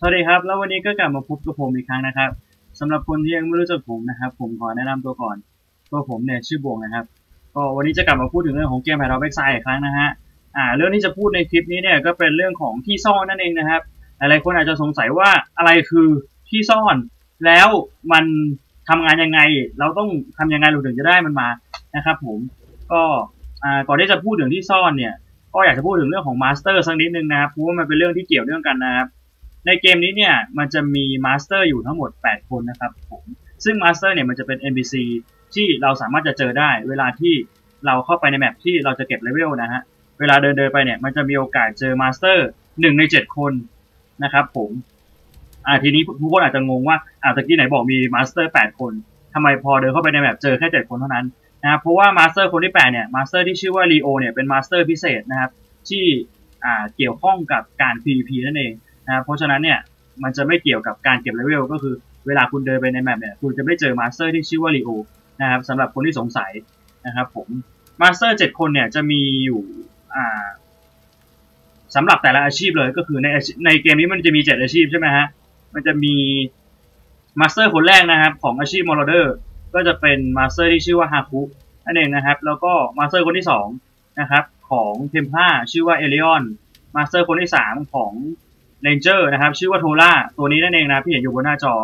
สวัสดีครับ แล้ววันนี้ก็กลับมาพบกับผมอีกครั้งนะครับสำหรับคนที่ยังไม่รู้จักผมนะครับ ผมขอแนะนำตัวก่อน ตัวผมเนี่ยชื่อบวงนะครับ ก็วันนี้จะกลับมาพูดถึงเรื่องของเกมแพทอเว็กไซด์อีกครั้งนะฮะ อ่า เรื่องที่จะพูดในคลิปนี้เนี่ยก็เป็นเรื่องของที่ซ่อนนั่นเองนะครับ หลายๆคนอาจจะสงสัยว่าอะไรคือที่ซ่อน แล้วมันทำงานยังไง เราต้องทำยังไงเราถึงจะได้มันมานะครับ ผม ก็อ่าก่อนที่จะพูดถึงที่ซ่อนเนี่ย ก็อยากจะพูดถึงเรื่องของมาสเตอร์สักนิดนึงนะครับ เพราะว่ามันเป็นเรื่องที่เกี่ยวเนื่องกันนะครับ ในเกมนี้เนี่ยมันจะมีมาสเตอร์อยู่ทั้งหมด 8 คนนะครับผมซึ่งมาสเตอร์เนี่ยมันจะเป็น NPC ที่เราสามารถจะเจอได้ เวลาที่เราเข้าไปในแมปที่เราจะเก็บเลเวลนะฮะเวลาเดินเดินไปเนี่ยมันจะมีโอกาสเจอมาสเตอร์หนึ่งใน7คนนะครับผมอ่าทีนี้ทุกคนอาจจะงงว่าอ่าตะกี้ไหนบอกมีมาสเตอร์8คนทำไมพอเดินเข้าไปในแมปเจอแค่7คนเท่านั้นนะครับเพราะว่ามาสเตอร์คนที่8เนี่ยมาสเตอร์ที่ชื่อว่าลีโอเนี่ยเป็นมาสเตอร์พิเศษนะครับที่อ่าเกี่ยวข้องกับการ PVP นั่นเอง นะเพราะฉะนั้นเนี่ยมันจะไม่เกี่ยวกับการเก็บเลเวลก็คือเวลาคุณเดินไปในแมปเนี่ยคุณจะไม่เจอมาสเตอร์ที่ชื่อว่าลีโอนะครับสำหรับคนที่สงสัยนะครับผมมาสเตอร์เจ็ดคนเนี่ยจะมีอยู่อ่าสำหรับแต่ละอาชีพเลยก็คือในในเกมนี้มันจะมีเจ็ดอาชีพใช่ไหมฮะมันจะมีมาสเตอร์คนแรกนะครับ ของอาชีพมอร์เดอร์ก็จะเป็นมาสเตอร์ที่ชื่อว่าฮาคุนั่นเองนะครับ แล้วก็มาสเตอร์คนที่สองนะครับ ของเทมพลาชื่อว่าเอเล o อนมาสเตอร์คนที่สามของ เรนเจอร์นะครับ ชื่อว่าโทล่าตัวนี้นั่นเองนะที่เห็นอยู่บนหน้าจอ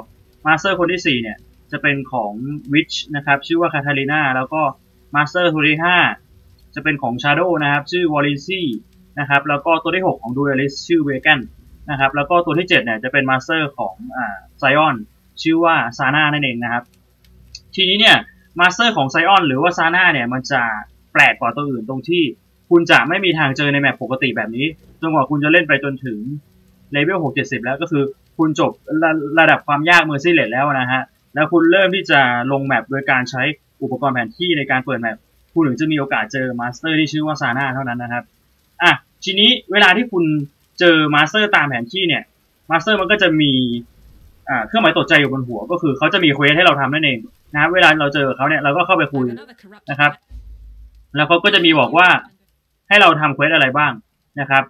มาสเตอร์คนที่สี่เนี่ย จะเป็นของวิชนะครับ ชื่อว่าคาทาลีนาแล้วก็มาสเตอร์ตัวที่ห้าจะเป็นของชาโดนะครับ ชื่อวอลิซี่นะครับ แล้วก็ตัวที่หกของดูเอลิสชื่อเวกันนะครับ แล้วก็ตัวที่เจ็ดเนี่ย จะเป็นมาสเตอร์ของอ่าไซออนชื่อว่าซาน่านั่นเองนะครับ ทีนี้เนี่ยมาสเตอร์ของไซออนหรือว่าซาน่าเนี่ย มันจะแปลกกว่าตัวอื่นตรงที่ คุณจะไม่มีทางเจอในแมปปกติแบบนี้จนกว่าคุณจะเล่นไปจนถึง เลเวลหกเจ็ดสิบแล้วก็คือคุณจบระระดับความยากเมอร์ซี่เลตแล้วนะฮะ แล้วคุณเริ่มที่จะลงแมปโดยการใช้อุปกรณ์แผนที่ในการเปิดแมปคุณถึงจะมีโอกาสเจอมาสเตอร์ที่ชื่อว่าซาน่าเท่านั้นนะครับ อะ ทีนี้เวลาที่คุณเจอมาสเตอร์ตามแผนที่เนี่ยมาสเตอร์มันก็จะมีอ่าเครื่องหมายตกใจอยู่บนหัว ก็คือเขาจะมีเควสให้เราทำนั่นเองนะครับเวลาเราเจอเขาเนี่ยเราก็เข้าไปคุยนะครับ แล้วเขาก็จะมีบอกว่าให้เราทำเควสอะไรบ้างนะครับ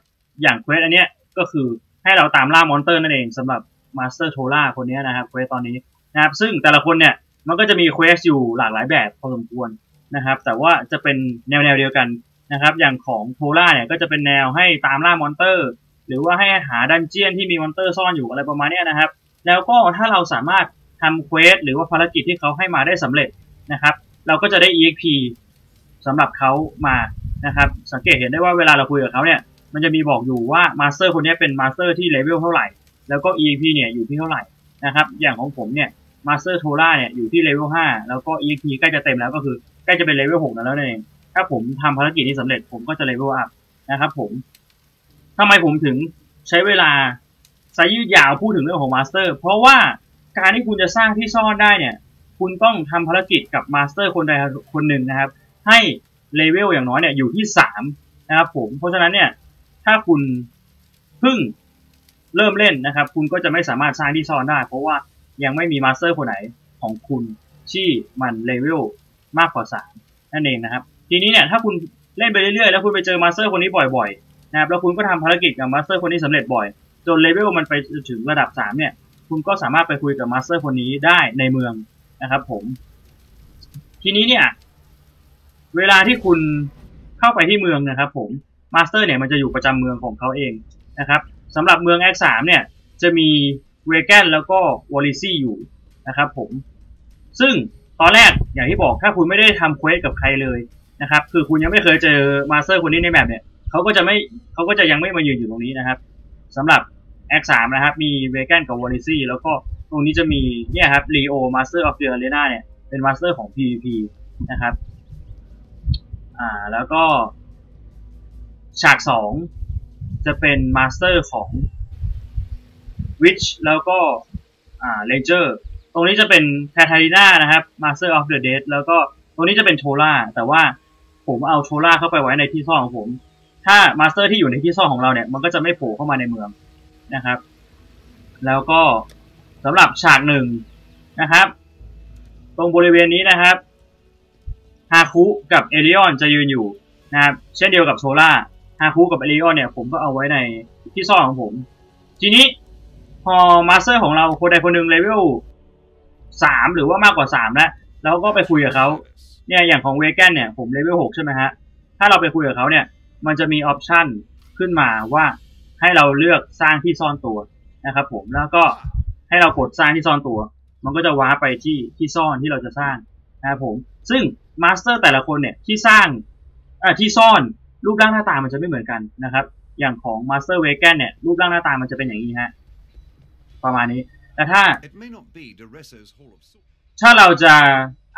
อย่างเควสอันเนี้ยก็คือ ให้เราตามล่ามอนเตอร์นั่นเองสำหรับมาสเตอร์โทล่าคนนี้นะครับเควสตอนนี้นะครับ ซึ่งแต่ละคนเนี่ยมันก็จะมีเควสอยู่หลากหลายแบบพอสมควรนะครับ แต่ว่าจะเป็นแนวแนวเดียวกันนะครับ อย่างของโทล่าเนี่ยก็จะเป็นแนวให้ตามล่ามอนเตอร์ หรือว่าให้หาดันเจียนที่มีมอนเตอร์ซ่อนอยู่อะไรประมาณนี้นะครับ แล้วก็ถ้าเราสามารถทำเควสหรือว่าภารกิจที่เขาให้มาได้สำเร็จนะครับ เราก็จะได้ EXP สำหรับเขามานะครับ สังเกตเห็นได้ว่าเวลาเราคุยกับเขาเนี่ย มันจะมีบอกอยู่ว่ามาสเตอร์คนนี้เป็นมาสเตอร์ที่เลเวลเท่าไหร่ แล้วก็ EXP เนี่ยอยู่ที่เท่าไหร่นะครับ อย่างของผมเนี่ยมาสเตอร์โทล่าเนี่ยอยู่ที่เลเวล5แล้วก็ EXP ใกล้จะเต็มแล้วก็คือใกล้จะเป็นเลเวล6แล้วนั่นเองถ้าผมทำภารกิจนี้สำเร็จผมก็จะเลเวลอัพนะครับผมทำไมผมถึงใช้เวลาสายยืดยาวพูดถึงเรื่องของมาสเตอร์เพราะว่าการที่คุณจะสร้างที่ซ่อนได้เนี่ย คุณต้องทำภารกิจกับมาสเตอร์คนใดคนหนึ่งนะครับ ให้เลเวลอย่างน้อยเนี่ยอยู่ที่สามนะครับผมเพราะฉะนั้นเนี่ย ถ้าคุณเพิ่งเริ่มเล่นนะครับ คุณก็จะไม่สามารถสร้างที่ซ่อนได้ เพราะว่ายังไม่มีมาสเตอร์คนไหนของคุณที่มันเลเวลมากกว่าสามนั่นเองนะครับ ทีนี้เนี่ยถ้าคุณเล่นไปเรื่อยๆ แล้วคุณไปเจอมาสเตอร์คนนี้บ่อยๆนะครับแล้วคุณก็ทำภารกิจกับมาสเตอร์คนนี้สำเร็จบ่อย จนเลเวลมันไปถึงระดับสามเนี่ย คุณก็สามารถไปคุยกับมาสเตอร์คนนี้ได้ในเมืองนะครับ ผม ทีนี้เนี่ย เวลาที่คุณเข้าไปที่เมืองนะครับ ผม มาสเตอร์เนี่ยมันจะอยู่ประจำเมืองของเขาเองนะครับสำหรับเมือง X3 เนี่ยจะมีเวแกนแล้วก็วอลิซี่อยู่นะครับผม ซึ่งตอนแรกอย่างที่บอกถ้าคุณไม่ได้ทำเควสกับใครเลยนะครับ คือคุณยังไม่เคยเจอมาสเตอร์คนนี้ในแมปเนี่ยเขาก็จะไม่เขาก็จะยังไม่มายืนอยู่ตรงนี้นะครับสำหรับ X3 นะครับ มีเวแกนกับวอลิซี่แล้วก็ตรงนี้จะมีเนี่ยครับลีโอมาสเตอร์ออฟเดอะเรนาเนี่ยเป็นมาสเตอร์ของ PVP นะครับ อ่าแล้วก็ ฉากสองจะเป็นมาสเตอร์ของ Witch แล้วก็อ่า Ranger ตรงนี้จะเป็นแคทารีนานะครับ Master of the Dead แล้วก็ตรงนี้จะเป็นโชล่าแต่ว่าผมเอาโชล่าเข้าไปไว้ในที่ซ่อนของผม ถ้ามาสเตอร์ที่อยู่ในที่ซ่อนของเราเนี่ย มันก็จะไม่โผล่เข้ามาในเมืองนะครับ แล้วก็สำหรับฉากหนึ่งนะครับ ตรงบริเวณนี้นะครับฮาคุกับเอลิออนจะยืนอยู่นะครับ เช่นเดียวกับโซล่า ฮาคุกับเอลิออนเนี่ยผมก็เอาไว้ในที่ซ่อนของผม ทีนี้พอมาสเตอร์ของเราคนใดคนหนึ่งเลเวลสามหรือว่ามากกว่าสามแล้วเราก็ไปคุยกับเขาเนี่ยอย่างของเวแกนเนี่ยผมเลเวลหกใช่ไหมฮะถ้าเราไปคุยกับเขาเนี่ยมันจะมีออปชันขึ้นมาว่าให้เราเลือกสร้างที่ซ่อนตัวนะครับผมแล้วก็ให้เรากดสร้างที่ซ่อนตัว มันก็จะว้าไปที่ที่ซ่อนที่เราจะสร้างนะครับผมซึ่งมาสเตอร์แต่ละคนเนี่ยที่สร้างอ่าที่ซ่อน รูปร่างหน้าตามันจะไม่เหมือนกันนะครับ อย่างของมาสเตอร์เวแกนเนี่ย รูปร่างหน้าตามันจะเป็นอย่างนี้ฮะ ประมาณนี้ แต่ถ้า It may not be Dereso's Hall of Swords. ถ้าเราจะ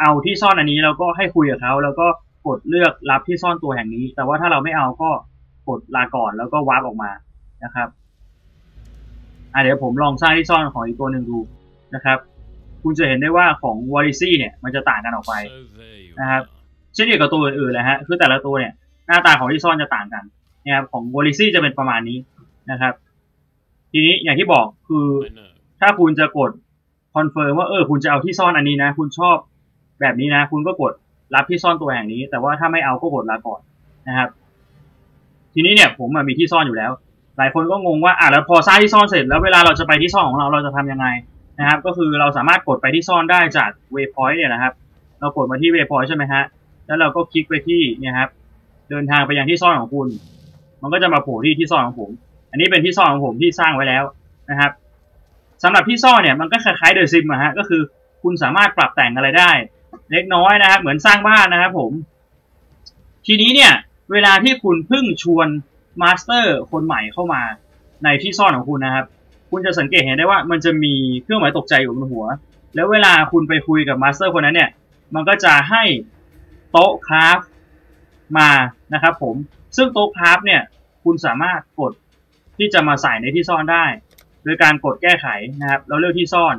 เอาที่ซ่อนอันนี้เราก็ให้คุยกับเขาแล้วก็กดเลือกรับที่ซ่อนตัวแห่งนี้ แต่ว่าถ้าเราไม่เอาก็กดลาก่อนแล้วก็วาร์ปออกมานะครับอะเดี๋ยวผมลองสร้างที่ซ่อนของอีกตัวหนึ่งดูนะครับ คุณจะเห็นได้ว่าของวอริซี่เนี่ยมันจะต่างกันออกไป So there you Uh, are. เช่นเดียวกับตัวอื่นๆเลยฮะ คือแต่ละตัวเนี่ย หน้าตาของที่ซ่อนจะต่างกันนะครับของวอริซี่จะเป็นประมาณนี้นะครับ ทีนี้อย่างที่บอกคือ I know. ถ้าคุณจะกดคอนเฟิร์มว่าเออคุณจะเอาที่ซ่อนอันนี้นะ คุณชอบแบบนี้นะ คุณก็กดรับที่ซ่อนตัวแห่งนี้ แต่ว่าถ้าไม่เอาก็กดลาก่อนนะครับ ทีนี้เนี่ยผมอะมีที่ซ่อนอยู่แล้ว หลายคนก็งงว่าอะแล้วพอสร้างที่ซ่อนเสร็จแล้วเวลาเราจะไปที่ซ่อนของเราเราจะทำยังไงนะครับ ก็คือเราสามารถกดไปที่ซ่อนได้จากเว p o i n t เนี่ยนะครับ เรากดมาที่เว p o i n t ใช่ไหมฮะแล้วเราก็คลิกไปที่เนี่ยครับ เดินทางไปยังที่ซ่อนของคุณ มันก็จะมาโผล่ที่ที่ซ่อนของผม อันนี้เป็นที่ซ่อนของผมที่สร้างไว้แล้วนะครับสำหรับที่ซ่อนเนี่ยมันก็คล้ายๆเดอะซิมอะฮะก็คือคุณสามารถปรับแต่งอะไรได้ เล็กน้อยนะครับเหมือนสร้างบ้านนะครับผม ทีนี้เนี่ย เวลาที่คุณเพิ่งชวนมาสเตอร์คนใหม่เข้ามาในที่ซ่อนของคุณนะครับ คุณจะสังเกตเห็นได้ว่ามันจะมีเครื่องหมายตกใจอยู่บนหัว แล้วเวลาคุณไปคุยกับมาสเตอร์คนนั้นเนี่ย มันก็จะให้โต๊ะคราฟ มานะครับผมซึ่งโต๊ะคราฟเนี่ยคุณสามารถกดที่จะมาใส่ในที่ซ่อนได้ โดยการกดแก้ไขนะครับแล้วเลือกที่ซ่อน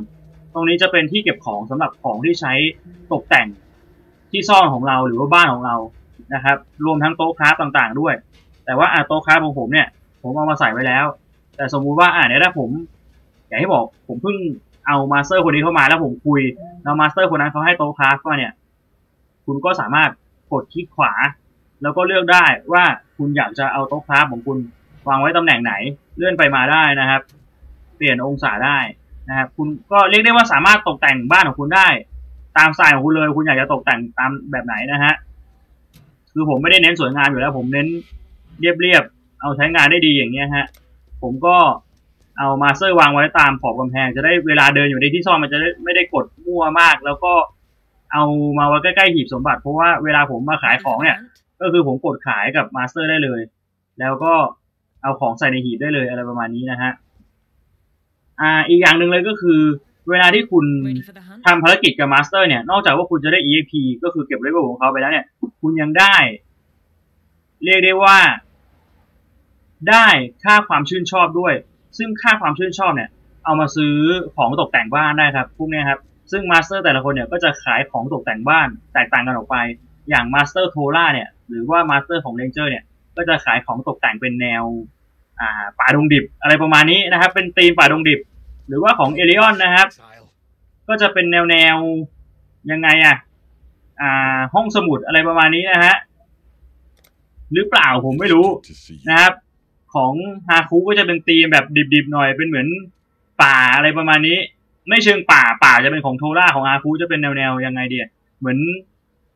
ตรงนี้จะเป็นที่เก็บของสำหรับของที่ใช้ตกแต่งที่ซ่อนของเราหรือว่าบ้านของเรานะครับ รวมทั้งโต๊ะคราฟต่างๆ ด้วย แต่ว่าอะโต๊ะคราฟของผมเนี่ย ผมเอามาใส่ไว้แล้ว แต่สมมุติว่าอะเนี่ยถ้าผมอยางที่บอกผมเพิ่งเอามาสเตอร์คนนี้เข้ามาแล้วผมคุยแล้วมาสเตอร์คนนั้นเขาให้โต๊ะคราฟมาเนี่ย คุณก็สามารถกดคลิกขวา แล้วก็เลือกได้ว่าคุณอยากจะเอาโต๊ะคราฟของคุณวางไว้ตำแหน่งไหน เลื่อนไปมาได้นะครับ เปลี่ยนองศาได้นะครับ คุณก็เรียกได้ว่าสามารถตกแต่งบ้านของคุณได้ ตามสไตล์ของคุณเลย คุณอยากจะตกแต่งตามแบบไหนนะฮะ คือผมไม่ได้เน้นสวยงามอยู่แล้ว ผมเน้นเรียบๆ เอาใช้งานได้ดีอย่างเงี้ยฮะ ผมก็เอามาเตอร์วางไว้ตามขอบกำแพง จะได้เวลาเดินอยู่ในที่ซ่อนมันจะไไม่ได้กดมั่วมาก แล้วก็เอามาไว้ใกล้ๆหีบสมบัติ เพราะว่าเวลาผมมาขายของเนี่ย ก็คือผมกดขายกับมาสเตอร์ได้เลย แล้วก็เอาของใส่ในหีบได้เลยอะไรประมาณนี้นะฮะอ่าอีกอย่างหนึ่งเลยก็คือ เวลาที่คุณ Ready for the hunt? ทำภารกิจกับมาสเตอร์เนี่ย นอกจากว่าคุณจะได้ EXP ก็คือเก็บเลเวลของเขาไปแล้วเนี่ย คุณยังได้ เรียกได้ว่า ได้ค่าความชื่นชอบด้วย ซึ่งค่าความชื่นชอบเนี่ย เอามาซื้อของตกแต่งบ้านได้ครับพวกเนี้ยครับซึ่งมาสเตอร์แต่ละคนเนี่ยก็จะขายของตกแต่งบ้านแตกต่างกันออกไป อย่างมาสเตอร์โทล่าเนี่ย หรือว่ามาสเตอร์ของเ a นเจอร์เนี่ย ก็จะขายของตกแต่งเป็นแนวอ่าป่าดงดิบอะไรประมาณนี้นะครับ เป็นธีมป่าดงดิบ หรือว่าของเอลิออนนะครับ ก็จะเป็นแนวแนวยังไงอะอ่า ห้องสมุดอะไรประมาณนี้นะฮะหรือเปล่าผมไม่รู้นะครับ ของฮาคุก็จะเป็นธีมแบบดิบๆหน่อยเป็นเหมือนป่าอะไรประมาณนี้ ไม่เชิงป่าป่าจะเป็นของโทล่าของฮาคุจะเป็นแนวๆยังไงเดียเหมือน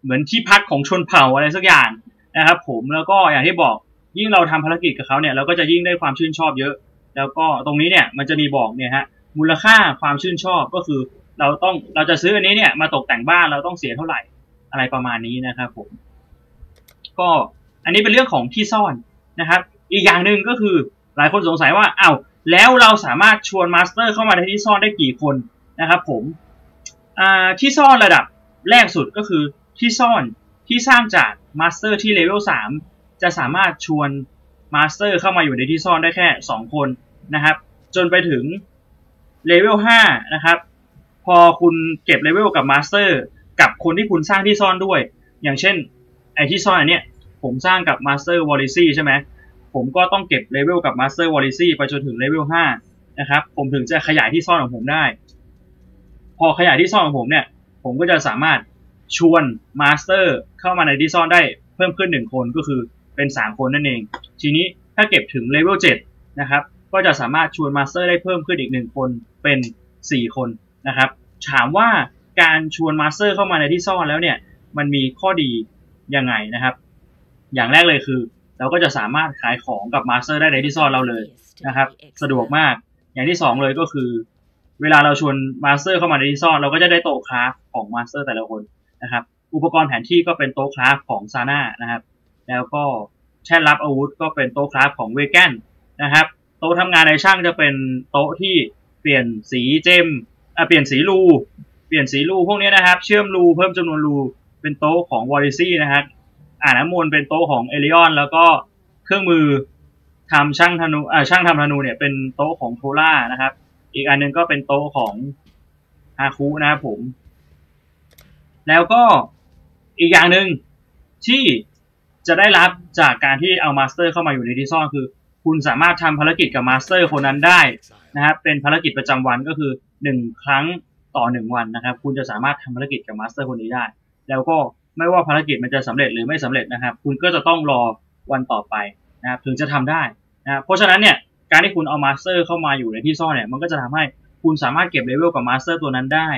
เหมือนที่พักของชนเผ่าอะไรสักอย่างนะครับ ผมแล้วก็อย่างที่บอกยิ่งเราทำภารกิจกับเขาเนี่ยเราก็จะยิ่งได้ความชื่นชอบเยอะ แล้วก็ตรงนี้เนี่ยมันจะมีบอกเนี่ยฮะมูลค่าความชื่นชอบก็คือเราต้องเราจะซื้ออันนี้เนี่ยมาตกแต่งบ้านเราต้องเสียเท่าไหร่อะไรประมาณนี้นะครับผม ก็อันนี้เป็นเรื่องของที่ซ่อนนะครับ อีกอย่างหนึ่งก็คือหลายคนสงสัยว่าอ้าวแล้วเราสามารถชวนมาสเตอร์เข้ามาในที่ซ่อนได้กี่คนนะครับ ผมอ่าที่ซ่อนระดับแรกสุดก็คือ ที่ซ่อนที่สร้างจากมาสเตอร์ที่เลเวลสามจะสามารถชวนมาสเตอร์เข้ามาอยู่ในที่ซ่อนได้แค่สองคนนะครับ จนไปถึงเลเวลห้านะครับ พอคุณเก็บเลเวลกับมาสเตอร์กับคนที่คุณสร้างที่ซ่อนด้วย อย่างเช่นไอที่ซ่อนอันเนี้ยผมสร้างกับมาสเตอร์วอลิซี่ใช่ไหมผมก็ต้องเก็บเลเวลกับมาสเตอร์วอลิซี่ไปจนถึงเลเวลห้านะครับ ผมถึงจะขยายที่ซ่อนของผมได้ พอขยายที่ซ่อนของผมเนี่ย ผมก็จะสามารถ ชวนมาสเตอร์เข้ามาในที่ซ่อนได้เพิ่มขึ้นหนึ่งคนก็คือเป็นสามคนนั่นเอง ทีนี้ถ้าเก็บถึงเลเวลเจ็ดนะครับก็จะสามารถชวนมาสเตอร์ได้เพิ่มขึ้นอีกหนึ่งคนเป็นสี่คนนะครับถามว่าการชวนมาสเตอร์เข้ามาในที่ซ่อนแล้วเนี่ยมันมีข้อดียังไงนะครับ อย่างแรกเลยคือ เราก็จะสามารถขายของกับมาสเตอร์ได้ในที่ซ่อนเราเลยนะครับ สะดวกมาก อย่างที่สองเลยก็คือ เวลาเราชวนมาสเตอร์เข้ามาในที่ซ่อน เราก็จะได้โต๊ะคราฟของมาสเตอร์แต่ละคน นะครับอุปกรณ์แผนที่ก็เป็นโต๊ะคราฟของซาน่านะครับแล้วก็แช่รับอาวุธก็เป็นโต๊ะคราฟของเวแกนนะครับโต๊ะทำงานในช่างจะเป็นโต๊ะที่เปลี่ยนสีเจมอะเปลี่ยนสีรูเปลี่ยนสีรูพวกนี้นะครับ เชื่อมรูเพิ่มจำนวนรูเป็นโต๊ะของวอริซี่นะครับอ่านน้ำมนต์เป็นโต๊ะของเอลิออนแล้วก็เครื่องมือทำช่างธนูอ่าช่างทำธนูเนี่ยเป็นโต๊ะของโทล่านะครับ อีกอันหนึงก็เป็นโต๊ะของฮาคุนะครับผม แล้วก็อีกอย่างหนึ่งที่จะได้รับจากการที่เอามาสเตอร์เข้ามาอยู่ในที่ซ่อนคือ คุณสามารถทำภารกิจกับมาสเตอร์คนนั้นได้นะครับเป็นภารกิจประจำวันก็คือหนึ่งครั้งต่อหนึ่งวันนะครับ คุณจะสามารถทำภารกิจกับมาสเตอร์คนนี้ได้ แล้วก็ไม่ว่าภารกิจมันจะสำเร็จหรือไม่สำเร็จนะครับ คุณก็จะต้องรอวันต่อไปนะครับถึงจะทำได้นะเพราะฉะนั้นเนี่ยการที่คุณเอามาสเตอร์เข้ามาอยู่ในที่ซ่อนเนี่ยมันก็จะทำให้คุณสามารถเก็บเลเวลกับมาสเตอร์ตัวนั้นได้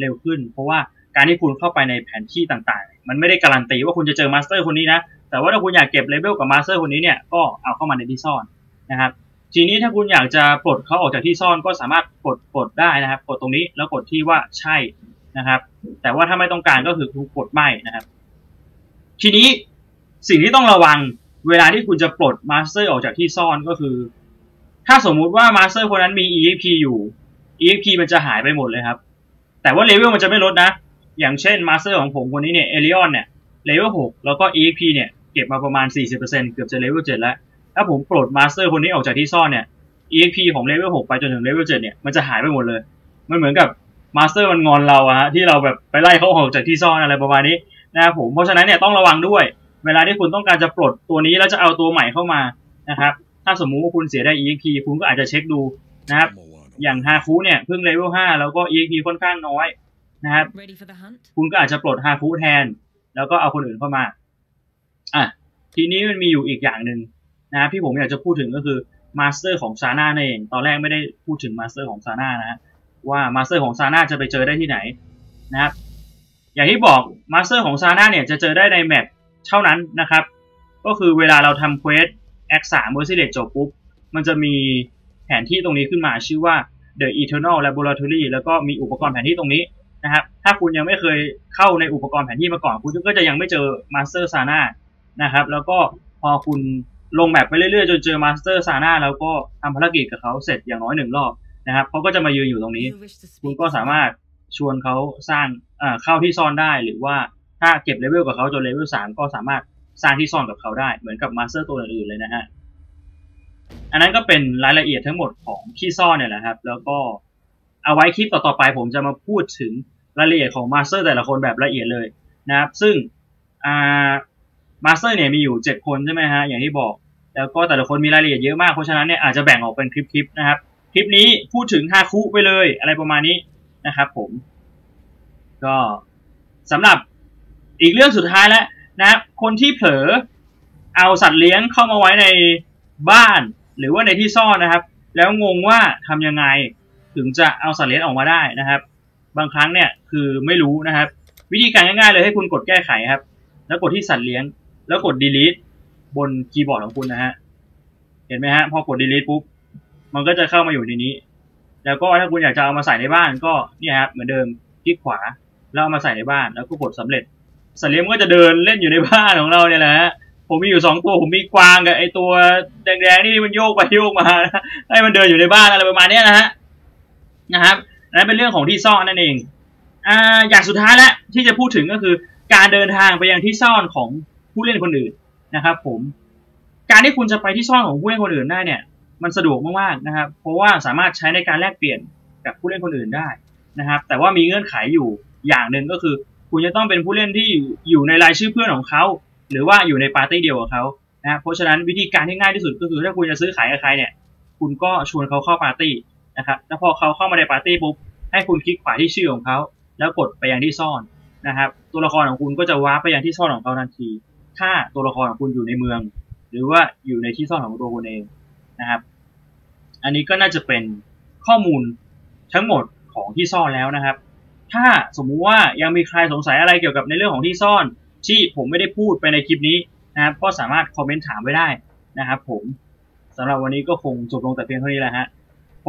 เร็วขึ้น เพราะว่า การที่คุณเข้าไปในแผนที่ต่างๆ มันไม่ได้การันตีว่าคุณจะเจอมาสเตอร์คนนี้นะ แต่ว่าถ้าคุณอยากเก็บเลเวลกับมาสเตอร์คนนี้เนี่ย ก็เอาเข้ามาในที่ซ่อนนะครับ ทีนี้ถ้าคุณอยากจะปลดเขาออกจากที่ซ่อนก็สามารถกดกดได้นะครับ กดตรงนี้แล้วกดที่ว่าใช่นะครับ แต่ว่าถ้าไม่ต้องการก็คือคุณกดไม่นะครับ ทีนี้สิ่งที่ต้องระวังเวลาที่คุณจะปลดมาสเตอร์ออกจากที่ซ่อนก็คือ ถ้าสมมุติว่ามาสเตอร์คนนั้นมี EXP อยู่ EXP มันจะหายไปหมดเลยครับ แต่ว่าเลเวลมันจะไม่ลดนะ อย่างเช่นมาสเตอร์ของผมคนนี้เนี่ยเอลิออนเนี่ยเลเวล6แล้วก็ EXP เนี่ยเก็บมาประมาณ 40%เกือบจะเลเวล7แล้ว ถ้าผมปลดมาสเตอร์คนนี้ออกจากที่ซ่อนเนี่ย EXP ของเลเวล6ไปจนถึงเลเวล7เนี่ยมันจะหายไปหมดเลย มันเหมือนกับมาสเตอร์มันงอนเราอะฮะที่เราแบบไปไล่เขาออกจากที่ซ่อนอะไรประมาณนี้นะครับผมเพราะฉะนั้นเนี่ยต้องระวังด้วย เวลาที่คุณต้องการจะปลดตัวนี้แล้วจะเอาตัวใหม่เข้ามานะครับถ้าสมมุติว่าคุณเสียได้ EXP คุณก็อาจจะเช็คดูนะครับอย่างฮาคุเนี่ยเพิ่งเลเวล5แล้วก็ EXP ค่อนข้างน้อย นะครับ Ready for the hunt? คุณก็อาจจะปลดฮาคุแทน แล้วก็เอาคนอื่นเข้ามา อะ ทีนี้มันมีอยู่อีกอย่างหนึ่งนะที่ผมอยากจะพูดถึงก็คือมาสเตอร์ของซาน่านั่นเอง ตอนแรกไม่ได้พูดถึงมาสเตอร์ของซาน่านะว่ามาสเตอร์ของซาน่าจะไปเจอได้ที่ไหนนะครับ อย่างที่บอกมาสเตอร์ของซาน่าเนี่ยจะเจอได้ในแมปเท่านั้นนะครับ ก็คือเวลาเราทำเควส X3 เวอร์ซิเลตจบปุ๊บ มันจะมีแผนที่ตรงนี้ขึ้นมาชื่อว่า The Eternal Laboratory แล้วก็มีอุปกรณ์แผนที่ตรงนี้ นะครับ ถ้าคุณยังไม่เคยเข้าในอุปกรณ์แผนที่มาก่อน คุณก็จะยังไม่เจอมาสเตอร์ซาน่านะครับ แล้วก็พอคุณลงแมปไปเรื่อยๆ จนเจอมาสเตอร์ซาน่าแล้วก็ทำภารกิจกับเขาเสร็จอย่างน้อยหนึ่งรอบนะครับเขาก็จะมายืนอยู่ตรงนี้ คุณก็สามารถชวนเขาสร้างเข้าที่ซ่อนได้ หรือว่าถ้าเก็บเลเวลกับเขาจนเลเวลสามก็สามารถสร้างที่ซ่อนกับเขาได้เหมือนกับมาสเตอร์ตัวอื่นๆเลยนะฮะอันนั้นก็เป็นรายละเอียดทั้งหมดของที่ซ่อนเนี่ยแหละครับ แล้วก็ เอาไว้คลิปต่อๆไปผมจะมาพูดถึงรายละเอียดของมาสเตอร์แต่ละคนแบบละเอียดเลยนะครับ ซึ่งอ่ามาสเตอร์เนี่ยมีอยู่เจ็ดคนใช่ไหมฮะ อย่างที่บอก แล้วก็แต่ละคนมีรายละเอียดเยอะมาก เพราะฉะนั้นเนี่ยอาจจะแบ่งออกเป็นคลิปๆนะครับ คลิปนี้พูดถึงฮาคุไปเลย อะไรประมาณนี้นะครับผม ก็สำหรับอีกเรื่องสุดท้ายแล้วนะครับ คนที่เผลอเอาสัตว์เลี้ยงเข้ามาไว้ในบ้าน หรือว่าในที่ซ่อนนะครับ แล้วงงว่าทำยังไง ถึงจะเอาสัตว์เลี้ยงออกมาได้นะครับ บางครั้งเนี่ยคือไม่รู้นะครับ วิธีการง่ายๆเลยให้คุณกดแก้ไขครับ แล้วกดที่สัตว์เลี้ยง แล้วกด delete บนคีย์บอร์ดของคุณนะฮะเห็นไหมฮะพอกด delete ปุ๊บมันก็จะเข้ามาอยู่ในนี้ แล้วก็ถ้าคุณอยากจะเอามาใส่ในบ้านก็เนี่ยครับเหมือนเดิมคลิกขวาแล้วเอามาใส่ในบ้านแล้วก็กดสำเร็จสัตว์เลี้ยงก็จะเดินเล่นอยู่ในบ้านของเราเนี่ยแหละฮะผมมีอยู่สองตัวผมมีกวางกับไอตัวแดงๆนี่มันโยกไปโยกมาให้มันเดินอยู่ในบ้านอะไรประมาณนี้นะฮะ นะครับนั่นเป็นเรื่องของที่ซ่อนนั่นเองอ่าอย่างสุดท้ายแล้วที่จะพูดถึงก็คือ การเดินทางไปยังที่ซ่อนของผู้เล่นคนอื่นนะครับ ผม การที่คุณจะไปที่ซ่อนของผู้เล่นคนอื่นได้เนี่ย มันสะดวกมากๆนะครับ เพราะว่าสามารถใช้ในการแลกเปลี่ยนกับผู้เล่นคนอื่นได้นะครับ แต่ว่ามีเงื่อนไขอยู่อย่างหนึ่งก็คือ คุณจะต้องเป็นผู้เล่นที่อยู่ในรายชื่อเพื่อนของเขาหรือว่าอยู่ในปาร์ตี้เดียวกับเขานะเพราะฉะนั้นวิธีการที่ง่ายที่สุดก็คือถ้าคุณจะซื้อขายกับใครเนี่ย คุณก็ชวนเขาเข้าปาร์ตี้ นะครับ แล้วพอเขาเข้ามาในปาร์ตี้ปุ๊บ ให้คุณคลิกขวาที่ชื่อของเขา แล้วกดไปยังที่ซ่อนนะครับ ตัวละครของคุณก็จะว้าร์ปไปยังที่ซ่อนของเขาทันที ถ้าตัวละครของคุณอยู่ในเมือง หรือว่าอยู่ในที่ซ่อนของตัวคุณเองนะครับ อันนี้ก็น่าจะเป็นข้อมูลทั้งหมดของที่ซ่อนแล้วนะครับ ถ้าสมมุติว่ายังมีใครสงสัยอะไรเกี่ยวกับในเรื่องของที่ซ่อน ที่ผมไม่ได้พูดไปในคลิปนี้นะครับ ก็สามารถคอมเมนต์ถามไว้ได้นะครับ ผมสำหรับวันนี้ก็คงจบลงแต่เพียงเท่านี้แหละฮะ